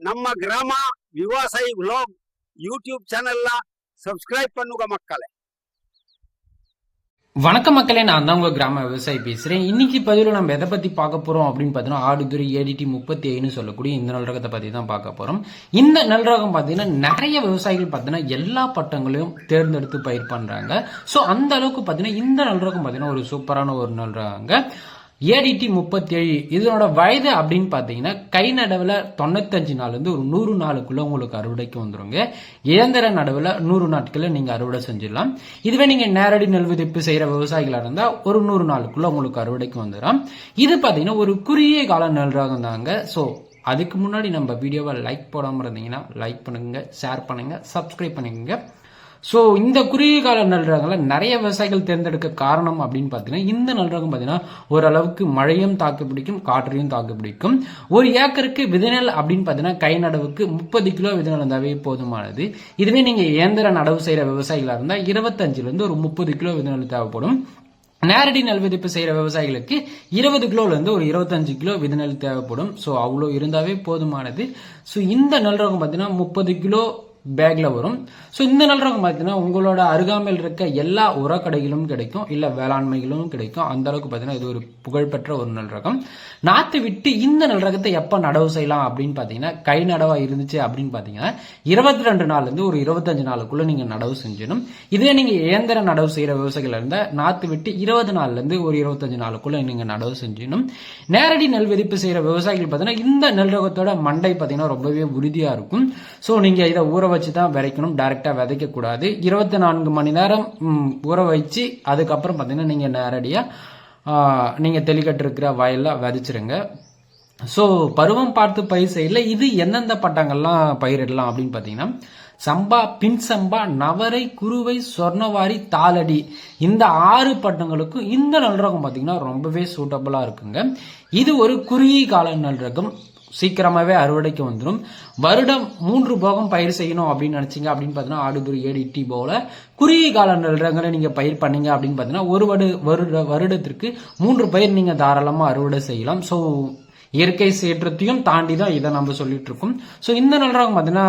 ನಮ್ಮ ಗ್ರಾಮ ವಿವಾಸಾಯಿ vlog YouTube ಚಾನೆಲ್ನ ಸಬ್ಸ್ಕ್ರೈಬ್ பண்ணுங்க மக்களே வணக்கம் மக்களே நான் தான் உங்க கிராம விவசாயி பேசுறேன் இன்னைக்கு பதிவில் நம்ம எதை பத்தி பார்க்க போறோம் அப்படின்னு பார்த்தீங்கன்னா ஆடுதுறை ஏடிடி முப்பத்தி ஏழுன்னு சொல்லக்கூடிய இந்த நல் ரகத்தை பத்தி தான் பார்க்க போறோம் இந்த நல் ரகம் பார்த்தீங்கன்னா நிறைய விவசாயிகள் பார்த்தீங்கன்னா எல்லா பட்டங்களையும் தேர்ந்தெடுத்து பயிர் பண்றாங்க ஸோ அந்த அளவுக்கு பார்த்தீங்கன்னா இந்த நல் ரகம் பார்த்தீங்கன்னா ஒரு சூப்பரான ஒரு நல் ரகங்க ஏடிடி முப்பத்தி ஏழு இதனோட வயது அப்படின்னு பார்த்தீங்கன்னா கை நடவில் தொண்ணூத்தஞ்சு நாள்லேருந்து ஒரு நூறு நாளுக்குள்ளே உங்களுக்கு அறுவடைக்கு வந்துருங்க. இயந்திர நடவில் நூறு நாட்களில் நீங்கள் அறுவடை செஞ்சிடலாம். இதுவே நீங்கள் நேரடி நெல் விதிப்பு செய்கிற விவசாயிகளாக இருந்தால் ஒரு நூறு நாளுக்குள்ளே உங்களுக்கு அறுவடைக்கு வந்துடும். இது பார்த்தீங்கன்னா ஒரு குறுகிய கால நெல் ரகம் தாங்க ஸோ அதுக்கு முன்னாடி நம்ம வீடியோவை லைக் போடாமல் இருந்தீங்கன்னா லைக் பண்ணுங்கள் ஷேர் பண்ணுங்க சப்ஸ்கிரைப் பண்ணிக்கோங்க. ஸோ இந்த குறுகிய கால நல்ரகங்களை நிறைய விவசாயிகள் தேர்ந்தெடுக்க காரணம் அப்படின்னு பார்த்தீங்கன்னா இந்த நல்ரகம் பார்த்தீங்கன்னா ஓரளவுக்கு மழையும் தாக்கு பிடிக்கும் காற்றையும் தாக்கு பிடிக்கும். ஒரு ஏக்கருக்கு விதைநெல் அப்படின்னு பார்த்தீங்கன்னா கை நடவுக்கு முப்பது கிலோ விதைநெல் இருந்தாவே போதுமானது. இதுவே நீங்கள் இயந்திர நடவு செய்கிற விவசாயிகளாக இருந்தால் இருபத்தஞ்சிலேருந்து ஒரு முப்பது கிலோ விதைநெல் தேவைப்படும். நேரடி நெல் விதைப்பு செய்கிற விவசாயிகளுக்கு இருபது கிலோலேருந்து ஒரு இருபத்தஞ்சு கிலோ விதைநெல் தேவைப்படும். ஸோ அவ்வளோ இருந்தாவே போதுமானது. ஸோ இந்த நெல் ரகம் பார்த்தீங்கன்னா முப்பது கிலோ பேக்ல வரும். ஸோ இந்த நல்ல ரகம் பார்த்தீங்கன்னா உங்களோட அருகாமையில் இருக்க எல்லா உரக்கடைகளும் கிடைக்கும். இல்லை வேளாண்மைகளும் கிடைக்கும். அந்த அளவுக்கு பார்த்தீங்கன்னா இது ஒரு புகழ்பெற்ற ஒரு நல்ல ரகம். நாற்று விட்டு இந்த நல்ல ரகத்தை எப்போ நடவு செய்யலாம் அப்படின்னு பார்த்தீங்கன்னா கை நடவா இருந்துச்சு அப்படின்னு பார்த்தீங்கன்னா இருபத்தி ரெண்டு நாள்லேருந்து ஒரு இருபத்தஞ்சு நாளுக்குள்ள நீங்கள் நடவு செஞ்சிடணும். இதே நீங்கள் இயந்திர நடவு செய்கிற விவசாயிகள் இருந்தால் நாற்று விட்டு இருபது நாள்லேருந்து ஒரு இருபத்தஞ்சு நாளுக்குள்ள நீங்கள் நடவு செஞ்சிடணும். நேரடி நெல் விதிப்பு செய்கிற விவசாயிகள் பார்த்தீங்கன்னா இந்த நெல் ரகத்தோட மண்டை பார்த்தீங்கன்னா ரொம்பவே உறுதியாக இருக்கும். ஸோ நீங்கள் இதை ஊற வச்சு தான் விதைக்கணும் டைரெக்டாக விதைக்கக்கூடாது. இருபத்தி நான்கு மணி நேரம் ஊற வச்சு அதுக்கப்புறம் பார்த்தீங்கன்னா நீங்கள் நேரடியாக நீங்கள் தெளிக்கட்டிருக்கிற வயலில் விதைச்சிருங்க. ஸோ பருவம் பார்த்து பயிர் செய்யல. இது எந்தெந்த பட்டங்கள்லாம் பயிரிடலாம் அப்படின்னு பார்த்தீங்கன்னா சம்பா பின் சம்பா நவரை குருவை சொர்ணவாரி தாளடி இந்த ஆறு பட்டங்களுக்கும் இந்த நல்ரகம் பார்த்தீங்கன்னா ரொம்பவே சூட்டபுளாக இருக்குங்க. இது ஒரு குறுகிய கால நல்ரகம் சீக்கிரமாகவே சீக்கிரமாவே அறுவடைக்கு வந்துடும் வருடம் மூன்று போகம் பயிர் செய்யணும் அப்படின்னு நினைச்சீங்க அப்படின்னு பார்த்தீங்கன்னா ஆடுதுறை ஏடி டி போல குறுகிய கால நெல்றங்களை நீங்க பயிர் பண்ணீங்க அப்படின்னு பார்த்தீங்கன்னா ஒரு வடு வருட வருடத்திற்கு மூன்று பயிர் நீங்க தாராளமா அறுவடை செய்யலாம். ஸோ இயற்கை சீற்றத்தையும் தாண்டி தான் இதை நம்ம சொல்லிட்டு இருக்கோம் ஸோ இந்த நல்ரகம் பார்த்தீங்கன்னா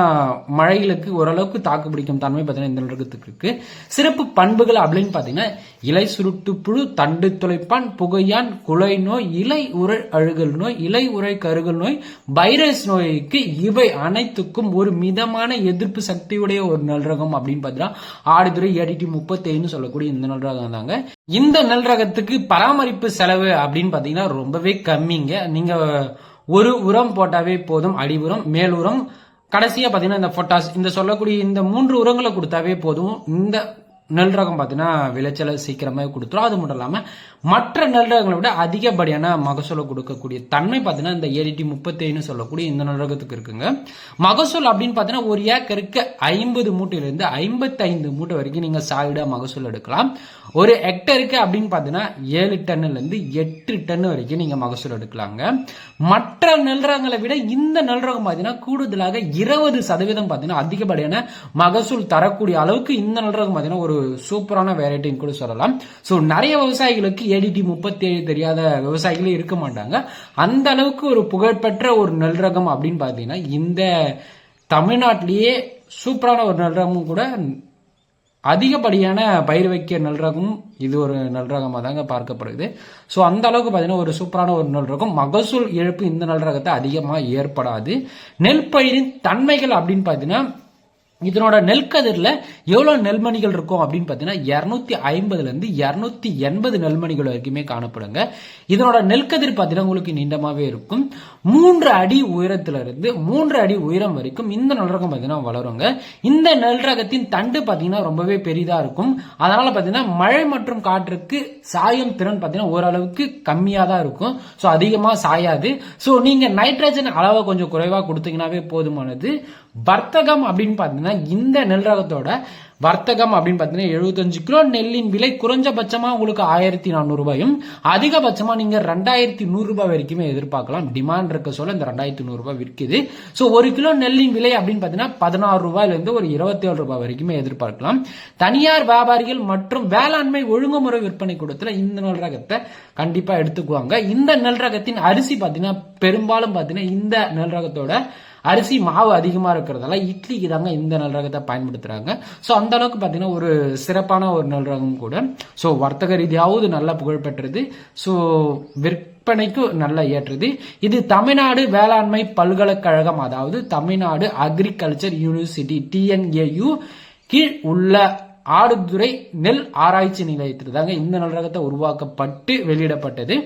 மழைகளுக்கு ஓரளவுக்கு தாக்கு பிடிக்கும் தன்மை பார்த்தீங்கன்னா இந்த நல்ரகத்துக்கு இருக்கு. சிறப்பு பண்புகள் அப்படின்னு பார்த்தீங்கன்னா இலை சுருட்டு புழு தண்டு துளைப்பான் புகையான் குலை நோய் இலை உரை அழுகல் நோய் இலை உரை கருகல் நோய் வைரஸ் நோய்க்கு இவை அனைத்துக்கும் ஒரு மிதமான எதிர்ப்பு சக்தியுடைய ஒரு நல்ரகம் அப்படின்னு பார்த்தீங்கன்னா ஆடுதுறை ஏடிடி முப்பத்தேன்னு சொல்லக்கூடிய இந்த நல்ரகம் தாங்க. இந்த நெல் ரகத்துக்கு பராமரிப்பு செலவு அப்படின்னு பார்த்தீங்கன்னா ரொம்பவே கம்மிங்க. நீங்க ஒரு உரம் போட்டாவே போதும் அடி உரம் மேல் உரம். கடைசியா பார்த்தீங்கன்னா இந்த பொட்டாஸ் இந்த சொல்லக்கூடிய இந்த மூன்று உரங்களை கொடுத்தாவே போதும். இந்த நெல் ரகம் பார்த்தீங்கன்னா விளைச்சலை சீக்கிரமாக கொடுத்துரும். அது மட்டும் இல்லாமல் மற்ற நெல் ரகங்களை விட அதிகப்படியான மகசூலை கொடுக்கக்கூடிய தன்மை பார்த்தீங்கன்னா இந்த ஏடிடி முப்பத்தேன்னு சொல்லக்கூடிய இந்த நெல் ரகத்துக்கு இருக்குங்க. மகசூல் அப்படின்னு பார்த்தீங்கன்னா ஒரு ஏக்கருக்கு ஐம்பது மூட்டையிலேருந்து ஐம்பத்தைந்து மூட்டை வரைக்கும் நீங்கள் சாலிடாக மகசூல் எடுக்கலாம். ஒரு ஹெக்டருக்கு அப்படின்னு பார்த்தீங்கன்னா ஏழு டன்னுலேருந்து எட்டு டன் வரைக்கும் நீங்கள் மகசூல் எடுக்கலாங்க. மற்ற நெல் ரகங்களை விட இந்த நெல் ரகம் பார்த்தீங்கன்னா கூடுதலாக இருபது சதவீதம் பார்த்தீங்கன்னா அதிகப்படியான மகசூல் தரக்கூடிய அளவுக்கு இந்த நெல் ரகம் பார்த்தீங்கன்னா ஒரு சூப்பரான வெரைட்டின்னு கூட சொல்லலாம். ஸோ நிறைய விவசாயிகளுக்கு ஏடிடி முப்பத்தி ஏழு தெரியாத விவசாயிகளே இருக்க மாட்டாங்க. அந்த அளவுக்கு ஒரு புகழ்பெற்ற ஒரு நெல் ரகம் அப்படின்னு பார்த்தீங்கன்னா இந்த தமிழ்நாட்டிலேயே சூப்பரான ஒரு நெல் ரகமும் கூட அதிகப்படியான பயிர் வைக்க நெல் ரகம் இது ஒரு நெல் ரகமாக தாங்க பார்க்கப்படுது. ஸோ அந்த அளவுக்கு பார்த்தீங்கன்னா ஒரு சூப்பரான ஒரு நெல் ரகம் மகசூல் இழப்பு இந்த நெல் ரகத்தை அதிகமாக ஏற்படாது. நெல் பயிரின் தன்மைகள் அப்படின்னு பார்த்தீங்கன்னா இதனோட நெல்கதிரில் எவ்வளோ நெல்மணிகள் இருக்கும் அப்படின்னு பார்த்தீங்கன்னா இரநூத்தி ஐம்பதுலேருந்து இரநூத்தி எண்பது நெல்மணிகள் வரைக்குமே காணப்படுங்க. இதனோட நெல்கதிர் பார்த்தீங்கன்னா உங்களுக்கு நீண்டமாகவே இருக்கும். மூன்று அடி உயரத்திலிருந்து மூன்று அடி உயரம் வரைக்கும் இந்த நல்ரகம் பார்த்தீங்கன்னா வளருங்க. இந்த நெல்ரகத்தின் தண்டு பார்த்தீங்கன்னா ரொம்பவே பெரிதாக இருக்கும். அதனால் பார்த்தீங்கன்னா மழை மற்றும் காற்றுக்கு சாயும் திறன் பார்த்தீங்கன்னா ஓரளவுக்கு கம்மியாக தான் இருக்கும். ஸோ அதிகமாக சாயாது. ஸோ நீங்கள் நைட்ரஜன் அளவை கொஞ்சம் குறைவாக கொடுத்தீங்கன்னாவே போதுமானது. வர்த்தகம் அப்படின்னு பார்த்தீங்கன்னா இந்த நெல் ரகத்தோட வர்த்தகம் அப்படின்னு பார்த்தீங்கன்னா எழுபத்தஞ்சு கிலோ நெல்லின் விலை குறைஞ்சபட்சமாக உங்களுக்கு ஆயிரத்தி நானூறு ரூபாயும் நீங்கள் ரெண்டாயிரத்தி நூறுரூபா வரைக்குமே எதிர்பார்க்கலாம். டிமாண்ட் இருக்க சொல்ல இந்த ரெண்டாயிரத்தி நூறுரூபா விற்கிது விற்குது. ஸோ ஒரு கிலோ நெல்லின் விலை அப்படின்னு பார்த்தீங்கன்னா பதினாறு ரூபாயிலேருந்து ஒரு இருபத்தி ஏழு ரூபாய் வரைக்குமே எதிர்பார்க்கலாம். தனியார் வியாபாரிகள் மற்றும் வேளாண்மை ஒழுங்குமுறை விற்பனை கூடத்தில் இந்த நெல் ரகத்தை கண்டிப்பாக எடுத்துக்குவாங்க. இந்த நெல் ரகத்தின் அரிசி பார்த்தீங்கன்னா பெரும்பாலும் பார்த்தீங்கன்னா இந்த நெல் ரகத்தோட அரிசி மாவு அதிகமாக இருக்கிறதால இட்லிக்கு தாங்க இந்த நல் ரகத்தை பயன்படுத்துகிறாங்க ஸோ அந்த அளவுக்கு பார்த்தீங்கன்னா ஒரு சிறப்பான ஒரு நல் ரகம் கூட. ஸோ வர்த்தக ரீதியாவது நல்லா புகழ்பெற்றது ஸோ விற்பனைக்கும் நல்லா ஏற்றது. இது தமிழ்நாடு வேளாண்மை பல்கலைக்கழகம் அதாவது தமிழ்நாடு அக்ரிகல்ச்சர் யூனிவர்சிட்டி டிஎன்ஏயு கீழ் உள்ள ஆடுதுறை நெல் ஆராய்ச்சி நிலையத்தில் தாங்க இந்த நல் ரகத்தை உருவாக்கப்பட்டு வெளியிடப்பட்டது.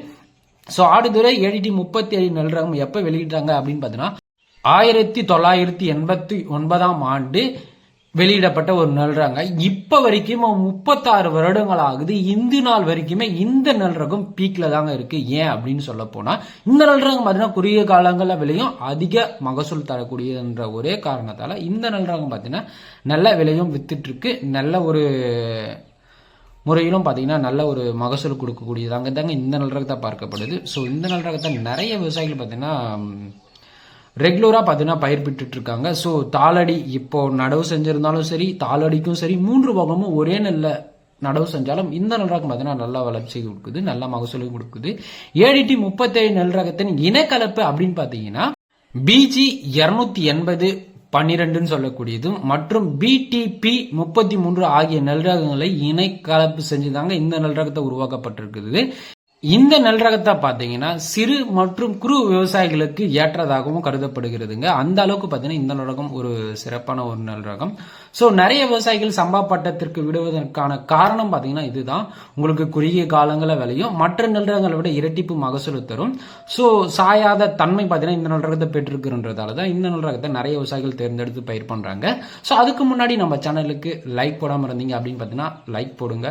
ஸோ ஆடுதுறை ஏடிடி முப்பத்தி ஏழு நல் ரகம் எப்போ வெளியிட்டாங்க அப்படின்னு பார்த்தீங்கன்னா ஆயிரத்தி தொள்ளாயிரத்தி எண்பத்தி ஒன்பதாம் ஆண்டு வெளியிடப்பட்ட ஒரு நல்றாங்க. இப்போ இப்ப வரைக்கும் முப்பத்தாறு வருடங்கள் ஆகுது இந்த நாள் வரைக்குமே இந்த நெல் பீக்ல தாங்க இருக்கு. ஏன் அப்படின்னு சொல்ல போனா இந்த நெல் ரகம் பார்த்தீங்கன்னா குறுகிய காலங்களில் விலையும் அதிக மகசூல் தரக்கூடியதுன்ற ஒரே காரணத்தால இந்த நெல் பார்த்தீங்கன்னா நல்ல விலையும் வித்துட்டு இருக்கு நல்ல ஒரு முறையிலும் பார்த்தீங்கன்னா நல்ல ஒரு மகசூல் கொடுக்கக்கூடியதாங்க. தாங்க இந்த நல்ரகத்தை பார்க்கப்படுது. ஸோ இந்த நல்ரகத்தை நிறைய விவசாயிகள் பார்த்தீங்கன்னா ரெகுலராக பார்த்தீங்கன்னா பயிர் இருக்காங்க. ஸோ தாளடி இப்போ நடவு செஞ்சிருந்தாலும் சரி தாளடிக்கும் சரி மூன்று பாகமும் ஒரே நல்ல நடவு செஞ்சாலும் இந்த நெல் ரகம் பார்த்தீங்கன்னா நல்ல வளர்ச்சி கொடுக்குது நல்ல மகசூலும் கொடுக்குது. ஏடிடி முப்பத்தேழு நெல் ரகத்தின் இனக்கலப்பு அப்படின்னு பார்த்தீங்கன்னா பிஜி இரநூத்தி எண்பது பன்னிரெண்டுன்னு சொல்லக்கூடியதும் மற்றும் பிடிபி முப்பத்தி மூன்று ஆகிய நெல் ரகங்களை இணை கலப்பு செஞ்சுதாங்க இந்த நெல் ரகத்தை உருவாக்கப்பட்டிருக்குது. இந்த நெல் ரகத்தை பார்த்தீங்கன்னா சிறு மற்றும் குறு விவசாயிகளுக்கு ஏற்றதாகவும் கருதப்படுகிறதுங்க. அந்த அளவுக்கு பார்த்தீங்கன்னா இந்த நெல் ரகம் ஒரு சிறப்பான ஒரு நெல் ரகம் ஸோ நிறைய விவசாயிகள் சம்பா பட்டத்திற்கு விடுவதற்கான காரணம் பார்த்தீங்கன்னா இதுதான். உங்களுக்கு குறுகிய காலங்களில் விளையும். மற்ற நெல் ரகங்களை விட இரட்டிப்பு மகசூல் தரும். ஸோ சாயாத தன்மை பார்த்தீங்கன்னா இந்த நெல் ரகத்தை பெற்றிருக்குன்றதால தான் இந்த நெல் ரகத்தை நிறைய விவசாயிகள் தேர்ந்தெடுத்து பயிர் பண்ணுறாங்க ஸோ அதுக்கு முன்னாடி நம்ம சேனலுக்கு லைக் போடாமல் இருந்தீங்க அப்படின்னு பார்த்தீங்கன்னா லைக் போடுங்க.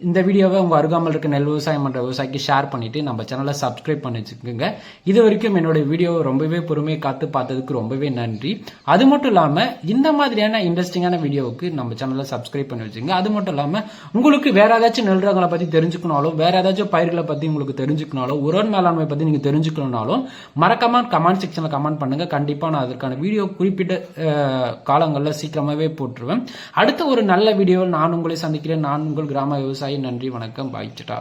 இந்த வீடியோவை உங்கள் அருகாமல் இருக்க நெல் விவசாயம் பண்ணுற விவசாயிக்கு ஷேர் பண்ணிவிட்டு நம்ம சேனலை சப்ஸ்கிரைப் பண்ணி வச்சுக்கோங்க இது வரைக்கும் என்னோட வீடியோவை ரொம்பவே பொறுமையை காத்து பார்த்ததுக்கு ரொம்பவே நன்றி. அது மட்டும் இல்லாமல் இந்த மாதிரியான இன்ட்ரெஸ்டிங்கான வீடியோவுக்கு நம்ம சேனலை சப்ஸ்கிரைப் பண்ணி வச்சுக்கோங்க அது மட்டும் இல்லாமல் உங்களுக்கு வேற ஏதாச்சும் நெல் ரகங்களை பற்றி தெரிஞ்சுக்கணாலும் வேற ஏதாச்சும் பயிர்களை பற்றி உங்களுக்கு தெரிஞ்சுக்கணாலும் உரன் மேலாண்மை பற்றி நீங்கள் தெரிஞ்சுக்கணும்னாலும் மறக்காம கமெண்ட் செக்ஷனில் கமெண்ட் பண்ணுங்க. கண்டிப்பாக நான் அதற்கான வீடியோ குறிப்பிட்ட காலங்களில் சீக்கிரமாகவே போட்டுருவேன். அடுத்த ஒரு நல்ல வீடியோவில் நான் உங்களை சந்திக்கிறேன். நான் உங்கள் கிராம விவசாயி நன்றி வணக்கம். பாய்ச்சிட்டா